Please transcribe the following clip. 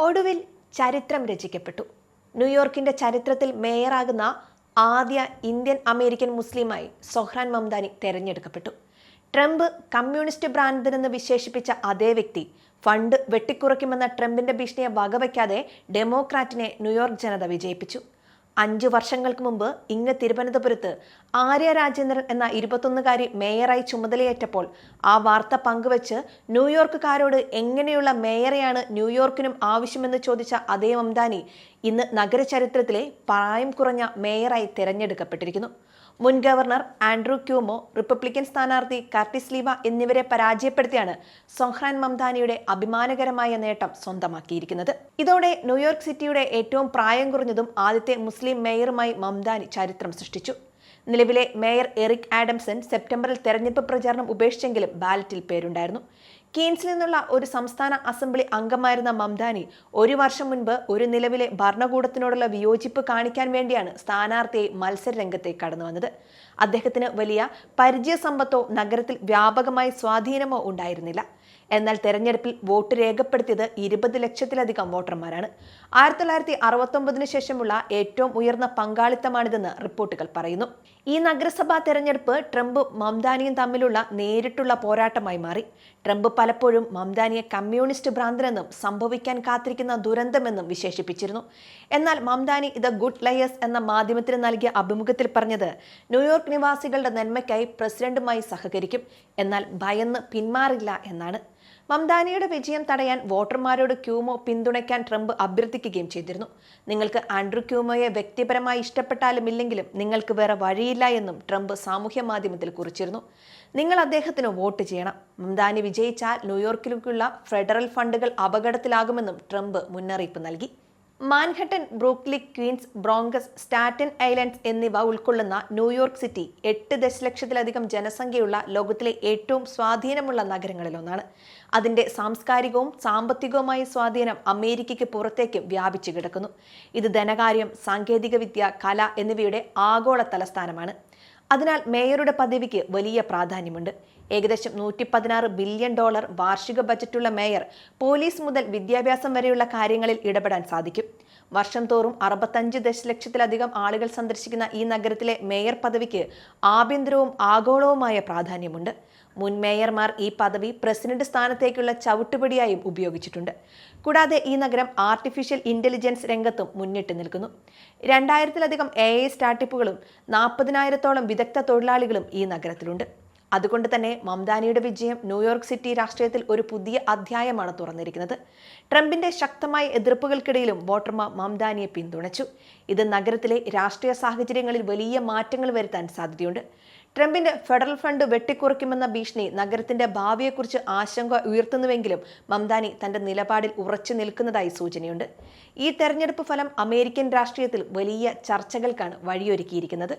ഒടുവിൽ ചരിത്രം രചിക്കപ്പെട്ടു. ന്യൂയോർക്കിന്റെ ചരിത്രത്തിൽ മേയറാകുന്ന ആദ്യ ഇന്ത്യൻ അമേരിക്കൻ മുസ്ലിമായി സൊഹ്റാൻ മംദാനി തെരഞ്ഞെടുക്കപ്പെട്ടു. ട്രംപ് കമ്മ്യൂണിസ്റ്റ് ഭ്രാന്തനെന്ന് വിശേഷിപ്പിച്ച അതേ വ്യക്തി ഫണ്ട് വെട്ടിക്കുറയ്ക്കുമെന്ന ട്രംപിന്റെ ഭീഷണിയെ വകവയ്ക്കാതെ ഡെമോക്രാറ്റിനെ ന്യൂയോർക്ക് ജനത വിജയിപ്പിച്ചു. അഞ്ചു വർഷങ്ങൾക്ക് മുമ്പ് ഇങ്ങ് തിരുവനന്തപുരത്ത് ആര്യ രാജേന്ദ്രൻ എന്ന ഇരുപത്തൊന്നുകാരി മേയറായി ചുമതലയേറ്റപ്പോൾ ആ വാർത്ത പങ്കുവച്ച് ന്യൂയോർക്കുകാരോട് എങ്ങനെയുള്ള മേയറെയാണ് ന്യൂയോർക്കിനും ആവശ്യമെന്ന് ചോദിച്ച അതേ മംദാനി ഇന്ന് നഗരചരിത്രത്തിലെ പ്രായം കുറഞ്ഞ മേയറായി തിരഞ്ഞെടുക്കപ്പെട്ടിരിക്കുന്നു. മുൻ ഗവർണർ ആൻഡ്രൂ ക്യൂമോ റിപ്പബ്ലിക്കൻ സ്ഥാനാർത്ഥി കാർട്ടിസ് ലീവ എന്നിവരെ പരാജയപ്പെടുത്തിയാണ് സൊഹ്രാൻ മംദാനിയുടെ അഭിമാനകരമായ നേട്ടം സ്വന്തമാക്കിയിരിക്കുന്നത്. ഇതോടെ ന്യൂയോർക്ക് സിറ്റിയുടെ ഏറ്റവും പ്രായം കുറഞ്ഞതും ആദ്യത്തെ മുസ്ലിം മേയറുമായി മംദാനി ചരിത്രം സൃഷ്ടിച്ചു. നിലവിലെ മേയർ എറിക് ആഡംസൺ സെപ്റ്റംബറിൽ തെരഞ്ഞെടുപ്പ് പ്രചാരണം ഉപേക്ഷിച്ചെങ്കിലും ബാലറ്റിൽ പേരുണ്ടായിരുന്നു. കീൻസിൽ നിന്നുള്ള ഒരു സംസ്ഥാന അസംബ്ലി അംഗമായിരുന്ന മംദാനി ഒരു വർഷം മുൻപ് ഒരു നിലവിലെ ഭരണകൂടത്തിനോടുള്ള വിയോജിപ്പ് കാണിക്കാൻ വേണ്ടിയാണ് സ്ഥാനാർത്ഥിയെ മത്സര രംഗത്തേക്ക് കടന്നു വന്നത്. അദ്ദേഹത്തിന് വലിയ പരിചയ സമ്പത്തോ നഗരത്തിൽ വ്യാപകമായി സ്വാധീനമോ ഉണ്ടായിരുന്നില്ല. എന്നാൽ തെരഞ്ഞെടുപ്പിൽ വോട്ട് രേഖപ്പെടുത്തിയത് ഇരുപത് ലക്ഷത്തിലധികം വോട്ടർമാരാണ്. ആയിരത്തി തൊള്ളായിരത്തി അറുപത്തൊമ്പതിനു ശേഷമുള്ള ഏറ്റവും ഉയർന്ന പങ്കാളിത്തമാണിതെന്ന് റിപ്പോർട്ടുകൾ പറയുന്നു. ഈ നഗരസഭാ തെരഞ്ഞെടുപ്പ് ട്രംപ് മംദാനിയും തമ്മിലുള്ള നേരിട്ടുള്ള പോരാട്ടമായി മാറി. ട്രംപ് പലപ്പോഴും മംദാനിയെ കമ്മ്യൂണിസ്റ്റ് ഭ്രാന്തനെന്നും സംഭവിക്കാൻ കാത്തിരിക്കുന്ന ദുരന്തമെന്നും വിശേഷിപ്പിച്ചിരുന്നു. എന്നാൽ മംദാനി ഇത് ഗുഡ് ലയേഴ്സ് എന്ന മാധ്യമത്തിന് നൽകിയ അഭിമുഖത്തിൽ പറഞ്ഞത് ന്യൂയോർക്ക് നിവാസികളുടെ നന്മയ്ക്കായി പ്രസിഡന്റുമായി സഹകരിക്കും. എന്നാൽ ഭയന്ന് പിന്മാറില്ല എന്നാണ് മംദാനിയുടെ വിജയം തടയാൻ വോട്ടർമാരോട് ക്യൂമോ പിന്തുണയ്ക്കാൻ ട്രംപ് അഭ്യർത്ഥിക്കുകയും ചെയ്തിരുന്നു. നിങ്ങൾക്ക് ആൻഡ്രൂ ക്യൂമോയെ വ്യക്തിപരമായി ഇഷ്ടപ്പെട്ടാലും ഇല്ലെങ്കിലും നിങ്ങൾക്ക് വേറെ വഴിയില്ല എന്നും ട്രംപ് സാമൂഹ്യ മാധ്യമത്തിൽ കുറിച്ചിരുന്നു. നിങ്ങൾ അദ്ദേഹത്തിന് വോട്ട് ചെയ്യണം. മംദാനി വിജയിച്ചാൽ ന്യൂയോർക്കിലേക്കുള്ള ഫെഡറൽ ഫണ്ടുകൾ അപകടത്തിലാകുമെന്നും ട്രംപ് മുന്നറിയിപ്പ് നൽകി. Manhattan Brooklyn Queens Bronx Staten Islands എന്നിവ ഉൾക്കൊള്ളുന്ന ന്യൂയോർക്ക് സിറ്റി എട്ട് ദശലക്ഷത്തിലധികം ജനസംഖ്യയുള്ള ലോകത്തിലെ ഏറ്റവും സ്വാധീനമുള്ള നഗരങ്ങളിലൊന്നാണ്. അതിന്റെ സാംസ്കാരികവും സാമ്പത്തികവുമായ സ്വാധീനം അമേരിക്കയ്ക്ക് പുറത്തേക്ക് വ്യാപിച്ചു കിടക്കുന്നു. ഇത് ധനകാര്യം സാങ്കേതികവിദ്യ കല എന്നിവയുടെ ആഗോള തലസ്ഥാനമാണ് അതിനാൽ മേയറുടെ പദവിക്ക് വലിയ പ്രാധാന്യമുണ്ട്. ഏകദേശം നൂറ്റി പതിനാറ് ബില്യൺ ഡോളർ വാർഷിക ബജറ്റുള്ള മേയർ പോലീസ് മുതൽ വിദ്യാഭ്യാസം വരെയുള്ള കാര്യങ്ങളിൽ ഇടപെടാൻ സാധിക്കും. വർഷം തോറും അറുപത്തഞ്ച് ദശലക്ഷത്തിലധികം ആളുകൾ സന്ദർശിക്കുന്ന ഈ നഗരത്തിലെ മേയർ പദവിക്ക് ആഭ്യന്തരവും ആഗോളവുമായ പ്രാധാന്യമുണ്ട്. മുൻ മേയർമാർ ഈ പദവി പ്രസിഡന്റ് സ്ഥാനത്തേക്കുള്ള ചവിട്ടുപടിയായും ഉപയോഗിച്ചിട്ടുണ്ട്. കൂടാതെ ഈ നഗരം ആർട്ടിഫിഷ്യൽ ഇന്റലിജൻസ് രംഗത്തും മുന്നിട്ട് നിൽക്കുന്നു. രണ്ടായിരത്തിലധികം എ ഐ സ്റ്റാർട്ടപ്പുകളും നാൽപ്പതിനായിരത്തോളം വിദഗ്ധ തൊഴിലാളികളും ഈ നഗരത്തിലുണ്ട്. അതുകൊണ്ട് തന്നെ മംദാനിയുടെ വിജയം ന്യൂയോർക്ക് സിറ്റി രാഷ്ട്രീയത്തിൽ ഒരു പുതിയ അധ്യായമാണ് തുറന്നിരിക്കുന്നത്. ട്രംപിന്റെ ശക്തമായ എതിർപ്പുകൾക്കിടയിലും വോട്ടർമാർ മംദാനിയെ പിന്തുണച്ചു. ഇത് നഗരത്തിലെ രാഷ്ട്രീയ സാഹചര്യങ്ങളിൽ വലിയ മാറ്റങ്ങൾ വരുത്താൻ സാധ്യതയുണ്ട്. ട്രംപിന്റെ ഫെഡറൽ ഫണ്ട് വെട്ടിക്കുറയ്ക്കുമെന്ന ഭീഷണി നഗരത്തിന്റെ ഭാവിയെക്കുറിച്ച് ആശങ്ക ഉയർത്തുന്നുവെങ്കിലും മംദാനി തന്റെ നിലപാടിൽ ഉറച്ചു നിൽക്കുന്നതായി സൂചനയുണ്ട്. ഈ തെരഞ്ഞെടുപ്പ് ഫലം അമേരിക്കൻ രാഷ്ട്രീയത്തിൽ വലിയ ചർച്ചകൾക്കാണ് വഴിയൊരുക്കിയിരിക്കുന്നത്.